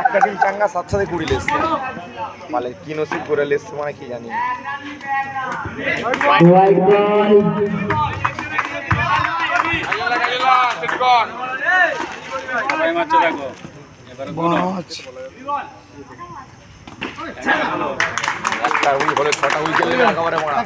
একটা চাঙ্গা কুড়ি লেসছে মানে কি করে লেসছে মানে জানি উইক হলে ছটা উইকেট একেবারে মারা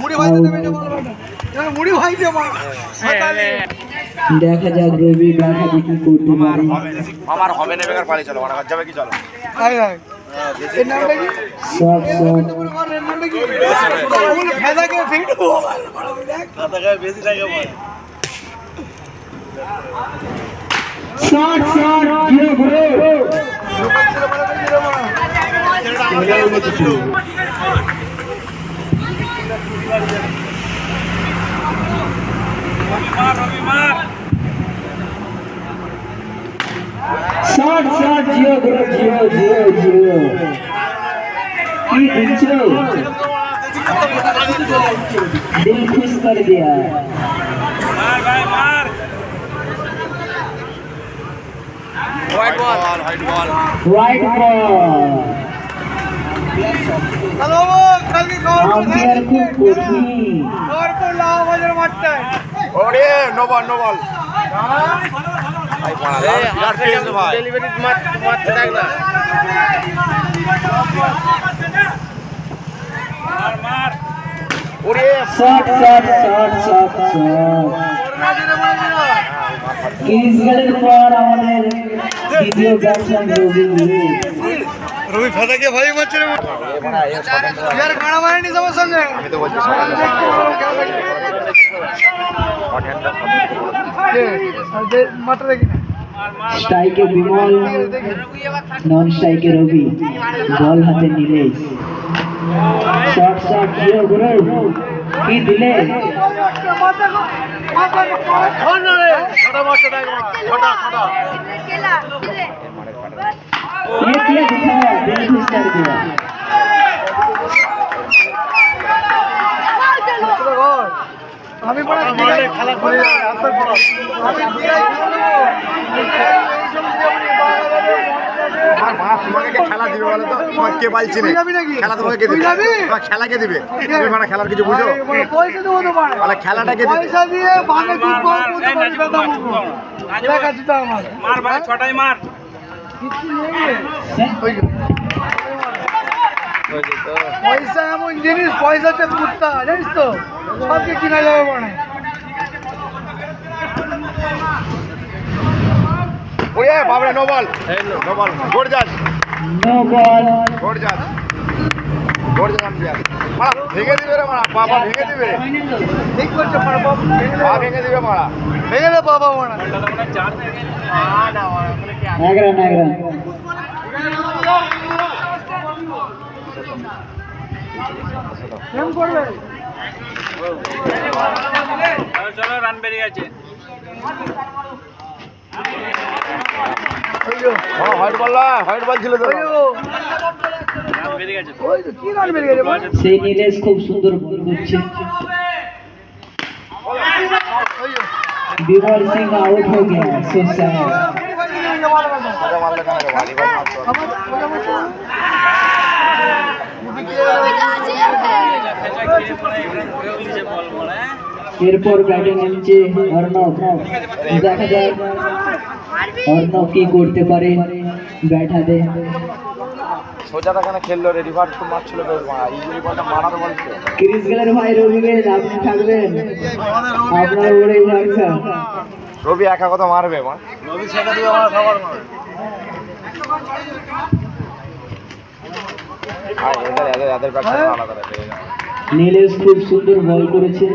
মুড়ি ভাইতে দেবে যে বলবে না মুড়ি ভাইতে মা দেখা যাক রবি ব্যাটা দেখি করতে পারে। আমার হবে না বেকার পালি চলো মারা যাবে কি চলো। তাই তাই এর short Right ball. Right ball. Tá Hello. Umpire খুব কঠিন। ওরে নো বল নো বল ভাই। মারা বিরাট পেয়েছে ভাই ওরে shot shot shot shot shot. Kiss গেলের পর আমাদের দ্বিতীয় ব্যাটসম্যান রবি রবি ফেদাকে ভাই মারছে রে। ইয়ার গানা মারেনি সবার সঙ্গে। আমি তো বলছি দেখি। স্ট্রাইকে বিমল নন স্ট্রাইকে রবি। বল হাতে নীলেশ। শট শট জিও গুরু। কি দিলে? ये किया दिखाया दिल खुश कर दिया আমি বড় খেলা করে আমি দিয়াই আমার মা তোমাকে কে খেলা দিবে বলো তো তোমাকে কে পাইছে তুই যাবি নাকি? খেলা তোমাকে কে তুই দিবে যাবি? তোমার খেলা কে দিবে তুমি মানে খেলার কিছু বুঝো পয়সা দেবো তোমার বলে খেলাটা কে দিবে পয়সা দিয়ে ভাগে কি করবো তোমার বেদা মুখো দেখাচ্ছি তো আমার মার ভাই ছটাই মার কিছু নেই রে। ওই যে। পয়সা এমন জিনিস পয়সাতে কুত্তা জানিস তো? সবকে কিনা যাবে মনে। ওরে বাবরে নো বল নো বল গোড যাস নো বল গোড যাস গোড যাস ভেঙে দিবে রে মারা বাবা ভেঙে দিবে। ঠিক করছে পা ভেঙে দিবে। মারা। ভেঙে দে বাবা করবে চলো, রান বেরিয়ে গেছে হ্যাঁ হোয়াইট বল হোয়াইট বল ছিল তো ওই যে, রান বেরিয়ে গেছে ওই যে, কি রান বেরিয়ে গেছে বল? সেই নীলেশ খুব সুন্দর বল করছে ওই যে, বিমল সিং আউট হয়ে গেছে সোসায় সোজা মারলে কেন রে ভারী ভাই মারতো আমার সোজা মারছে না? খেলা খেয়ে পড়ে এখানে ঘুরেও নিচে বল পড়ে এরপর ব্যাটিং নামছে অর্ণব দেখা যায় অর্ণব কি করতে পারে ব্যাট হাতে সোজা কেন খেললো রে রিভার্স তো মারছিল মারা ইঞ্জুরি বলটা মারার বল ছিল। ক্রিস গেলের ভাই রবি গেলেন আপনি থাকবেন। আপনার উপরে ভরসা। রবি একা কথা মারবে মা? রবি ছেড়ে দিবে আমার সবার মারবে। আর এদের এদের এদের ব্যাটসম্যান আলাদা নীলেশ খুব সুন্দর বল করেছে।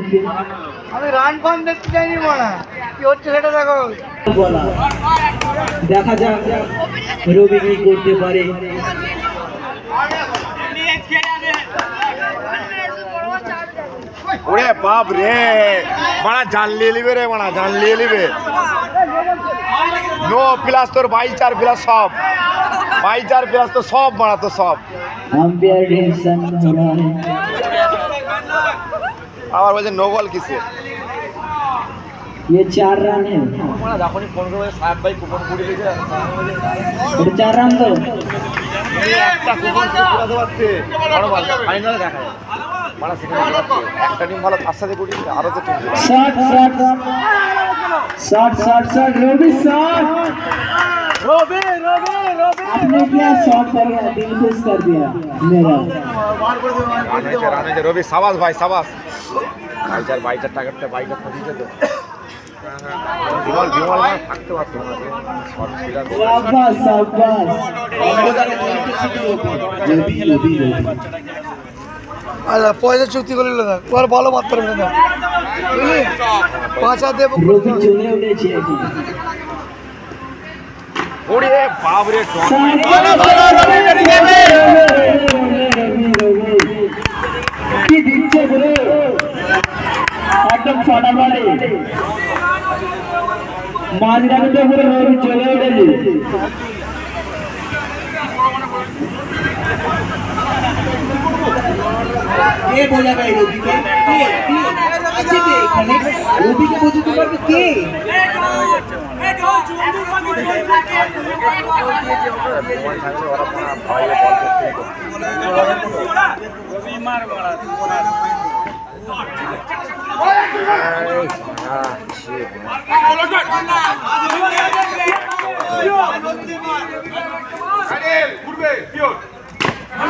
আমি রান ফান দেখতে চাইনি মনে কি হচ্ছে সেটা দেখো। বলা দেখা যাক রবি কি করতে পারে। ওরে বাপ রে মারা জান লিয়ে নিবে রে মারা জান লিয়ে নিবে নো প্লাস তোর বাই চার প্লাস সব বাই চার প্লাস তো সব মারা তো সব আম্পায়ার ডিসিশন हो रहा है আবার বলছে নো বল কিসে ये चार रन है মানে যখনই ফোন করে সাহেব ভাই কুপন কুড়ি লিখে এটা চার রান তো একটা কুপন কুড়াতে পারছে বড় বল ফাইনালে দেখা যায় মানে সেখানে একটা টিম ভালো তার সাথে কুড়ি আরো তো team shot shot shot shot shot Ravi shot Ravi Ravi Ravi आपने क्या शॉट कर दिया दिल खुश कर दिया मेरा রান হয়েছে রান হয়েছে রবি সাবাস ভাই সাবাস ভাইচার বাইচার টাকাটা বাইকটা ফসিছে তো বিমল বিমল মানে থাকতে পারতো না শর্ট ছিল शाबाश शाबाश रवि रवि रवि আচ্ছা পয়সা চুক্তি করে নিল দেখ তোর ভালো মারতে পারবে না বুঝলি পাঁচ হাত দেবো ওরে বাপ কি দিচ্ছে বলে একদম ছটা বলে মাঝখানে পুরো চলে উঠেছে কে বোঝাবে এই রবিকে কে? আছে কে এখানে? রবিকে বোঝাতে পারবে কে? বিমল থাকলে ওরা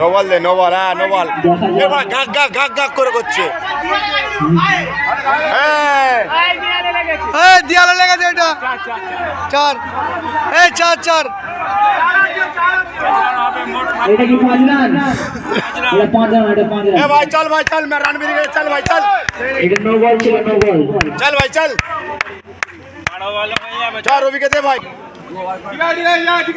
নোবাল দে নোবাল হ্যাঁ নোবাল এবার গাক গাক গাক গাক করে করছে। হ্যাঁ দিয়ালে লেগেছে এটা। চার। এ চার চার। ভাই চল ভাই চল রান বেরিয়ে চল ভাই চল। চল ভাই চল। চল রবিকে ভাই। ঠিক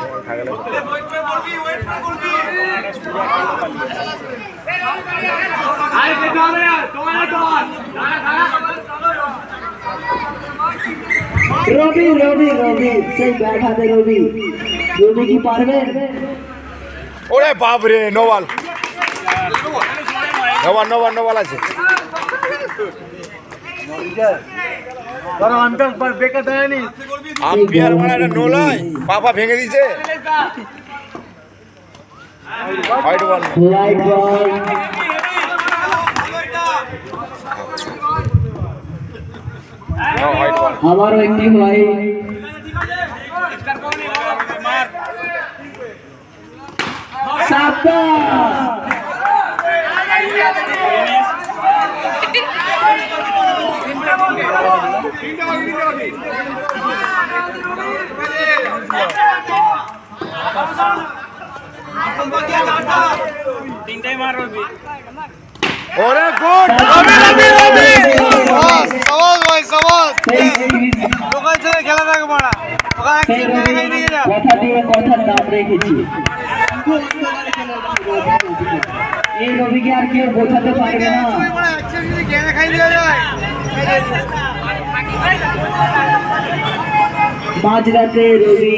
রবি রবি রবি সেই ব্যাট হাতে রবি রবি কি পারবে ওরে বাপ রে no ball no ball no ball no ball আছে ধরো আন্টার বেকার দেয়নি আম্পিয়ার মানে এটা নো লয় পাপা ভেঙে দিয়েছে। হোয়াইট বল আবারও একটি হোয়াইট মার তিনটাই মার রবি ওরে গুড সবাস সবাস ভাই সবাস দোকান ছেড়ে খেলা থাকবে মারা। কথা দিয়ে কথার দাম রেখেছি। এই রবিকে আর কেউ বোঝাতে পারবে না। গেঁড়ে মাঝরাতে রবি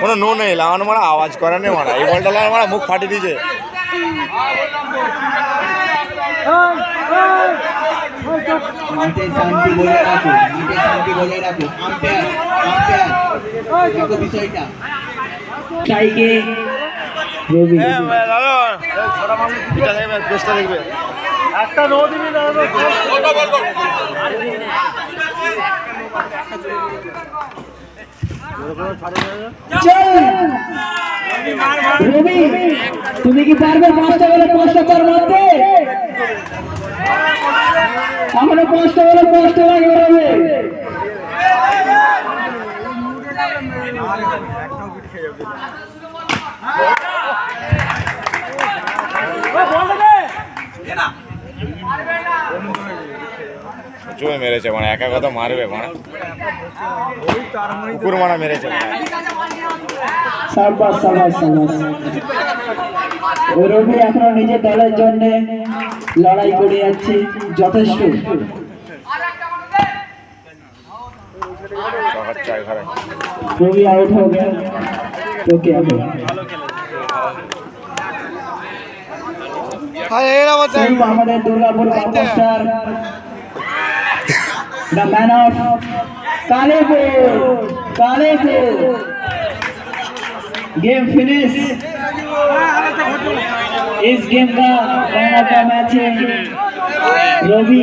কোনো নো নেই লাগানো মারা আওয়াজ করে নেই মারা। এই বলটা লাগানো মারা মুখ ফাটিয়ে দিয়েছে। মাঠে শান্তি বজায় রাখো মাঠে শান্তি বজায় রাখো। আম্পায়ার আম্পায়ার দেখো বিষয়টা। টাইকে রবি। এটা দেখবে পেস্টটা দেখবে। চল রবি তুমি কি পারবে পাঁচটা বলে পাঁচটা চার মারতে? এখনও পাঁচটা বলে পাঁচটা লাগবে রবি প্রচুর মেরেছে মানে একা কথা মারবে মানে। কুকুর মারা মেরেছে। সাবাস সাবাস সাবাস রবি এখনও নিজের দলের জন্য লড়াই করে যাচ্ছে যথেষ্ট। রবি আউট হবে? ওকে আউট আমাদের Durgapur the man of Kalepur Kalepur game finish इस गेम का मैन ऑफ़ द मैच है रवि